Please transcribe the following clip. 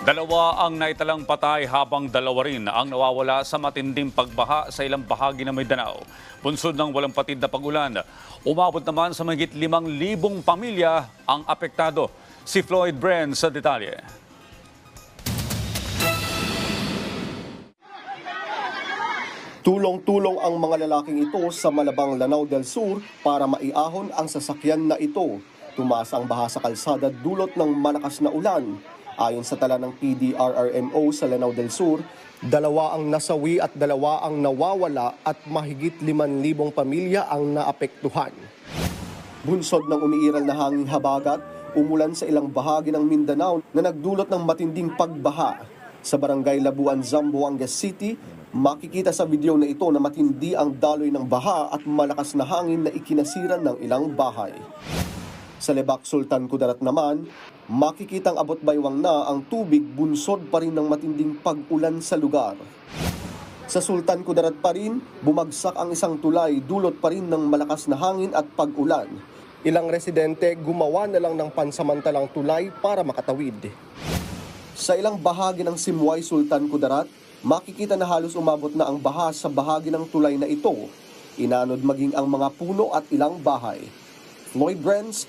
Dalawa ang naitalang patay habang dalawa rin ang nawawala sa matinding pagbaha sa ilang bahagi ng Mindanao. Bunsod ng walang patid na pagulan, umabot naman sa mahigit limang libong pamilya ang apektado. Si Floyd Bren sa detalye. Tulong-tulong ang mga lalaking ito sa Malabang Lanao del Sur para maiahon ang sasakyan na ito. Tumaas ang baha sa kalsada dulot ng malakas na ulan. Ayon sa tala ng PDRRMO sa Lanao del Sur, dalawa ang nasawi at dalawa ang nawawala at mahigit 5,000 pamilya ang naapektuhan. Bunsod ng umiiral na hanging habagat, umulan sa ilang bahagi ng Mindanao na nagdulot ng matinding pagbaha. Sa barangay Labuan, Zamboanga City, makikita sa video na ito na matindi ang daloy ng baha at malakas na hangin na ikinasiran ng ilang bahay. Sa Lebak Sultan Kudarat naman, makikitang abot baywang na ang tubig bunsod pa rin ng matinding pag-ulan sa lugar. Sa Sultan Kudarat pa rin, bumagsak ang isang tulay dulot pa rin ng malakas na hangin at pag-ulan. Ilang residente gumawa na lang ng pansamantalang tulay para makatawid. Sa ilang bahagi ng Simway Sultan Kudarat, makikita na halos umabot na ang baha sa bahagi ng tulay na ito. Inanod maging ang mga puno at ilang bahay. Lloyd Brens